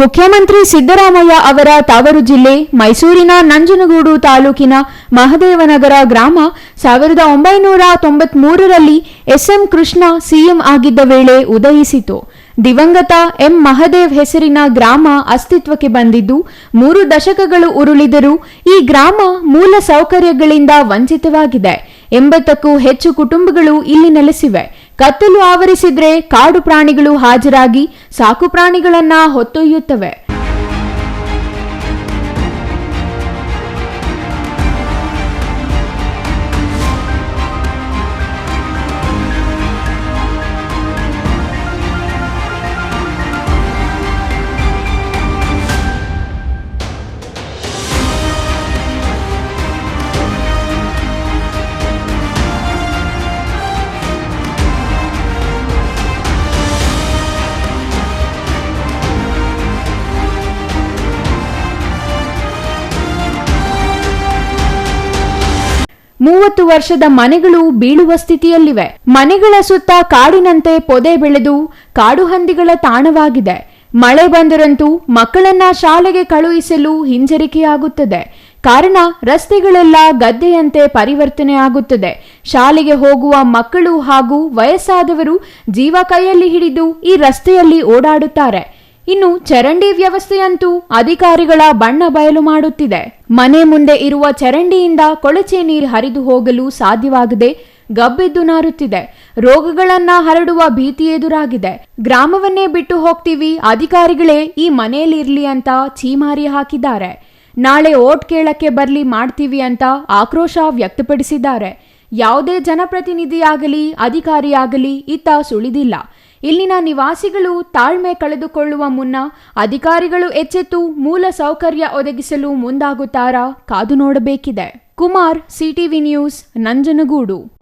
ಮುಖ್ಯಮಂತ್ರಿ ಸಿದ್ದರಾಮಯ್ಯ ಅವರ ತವರು ಜಿಲ್ಲೆ ಮೈಸೂರಿನ ನಂಜನಗೂಡು ತಾಲೂಕಿನ ಮಹದೇವನಗರ ಗ್ರಾಮ ಸಾವಿರದ ಒಂಬೈನೂರ ತೊಂಬತ್ಮೂರರಲ್ಲಿ ಎಸ್ಎಂ ಕೃಷ್ಣ ಸಿಎಂ ಆಗಿದ್ದ ವೇಳೆ ಉದಯಿಸಿತು. ದಿವಂಗತ ಎಂ ಮಹದೇವ್ ಹೆಸರಿನ ಗ್ರಾಮ ಅಸ್ತಿತ್ವಕ್ಕೆ ಬಂದಿದ್ದು, ಮೂರು ದಶಕಗಳು ಉರುಳಿದರೂ ಈ ಗ್ರಾಮ ಮೂಲ ಸೌಕರ್ಯಗಳಿಂದ ವಂಚಿತವಾಗಿದೆ. ಎಂಬತ್ತಕ್ಕೂ ಹೆಚ್ಚು ಕುಟುಂಬಗಳು ಇಲ್ಲಿ ನೆಲೆಸಿವೆ. ಕತ್ತಲು ಆವರಿಸಿದ್ರೆ ಕಾಡು ಪ್ರಾಣಿಗಳು ಹಾಜರಾಗಿ ಸಾಕು ಪ್ರಾಣಿಗಳನ್ನ ಹೊತ್ತೊಯ್ಯುತ್ತವೆ. ಮೂವತ್ತು ವರ್ಷದ ಮನೆಗಳು ಬೀಳುವ ಸ್ಥಿತಿಯಲ್ಲಿವೆ. ಮನೆಗಳ ಸುತ್ತ ಕಾಡಿನಂತೆ ಪೊದೆ ಬೆಳೆದು ಕಾಡು ಹಂದಿಗಳ ತಾಣವಾಗಿದೆ. ಮಳೆ ಬಂದರಂತೂ ಮಕ್ಕಳನ್ನ ಶಾಲೆಗೆ ಕಳುಹಿಸಲು ಹಿಂಜರಿಕೆಯಾಗುತ್ತದೆ. ಕಾರಣ ರಸ್ತೆಗಳೆಲ್ಲ ಗದ್ದೆಯಂತೆ ಪರಿವರ್ತನೆ ಆಗುತ್ತದೆ. ಶಾಲೆಗೆ ಹೋಗುವ ಮಕ್ಕಳು ಹಾಗೂ ವಯಸ್ಸಾದವರು ಜೀವ ಕೈಯಲ್ಲಿ ಹಿಡಿದು ಈ ರಸ್ತೆಯಲ್ಲಿ ಓಡಾಡುತ್ತಾರೆ. ಇನ್ನು ಚರಂಡಿ ವ್ಯವಸ್ಥೆಯಂತೂ ಅಧಿಕಾರಿಗಳ ಬಣ್ಣ ಬಯಲು ಮಾಡುತ್ತಿದೆ. ಮನೆ ಮುಂದೆ ಇರುವ ಚರಂಡಿಯಿಂದ ಕೊಳಚೆ ನೀರು ಹರಿದು ಹೋಗಲು ಸಾಧ್ಯವಾಗದೆ ಗಬ್ಬೆದ್ದು ನಾರುತ್ತಿದೆ. ರೋಗಗಳನ್ನ ಹರಡುವ ಭೀತಿ ಎದುರಾಗಿದೆ. ಗ್ರಾಮವನ್ನೇ ಬಿಟ್ಟು ಹೋಗ್ತೀವಿ, ಅಧಿಕಾರಿಗಳೇ ಈ ಮನೆಯಲ್ಲಿರ್ಲಿ ಅಂತ ಛೀಮಾರಿ ಹಾಕಿದ್ದಾರೆ. ನಾಳೆ ಓಟ್ ಕೇಳಕ್ಕೆ ಬರ್ಲಿ ಮಾಡ್ತೀವಿ ಅಂತ ಆಕ್ರೋಶ ವ್ಯಕ್ತಪಡಿಸಿದ್ದಾರೆ. ಯಾವುದೇ ಜನಪ್ರತಿನಿಧಿಯಾಗಲಿ, ಅಧಿಕಾರಿಯಾಗಲಿ, ಇತ್ತ ಸುಳಿದಿಲ್ಲ. ಇಲ್ಲಿನ ನಿವಾಸಿಗಳು ತಾಳ್ಮೆ ಕಳೆದುಕೊಳ್ಳುವ ಮುನ್ನ ಅಧಿಕಾರಿಗಳು ಎಚ್ಚೆತ್ತು ಮೂಲ ಸೌಕರ್ಯ ಒದಗಿಸಲು ಮುಂದಾಗುತ್ತಾರಾ ಕಾದು ನೋಡಬೇಕಿದೆ. Kumar, CTV news, Nanjangud.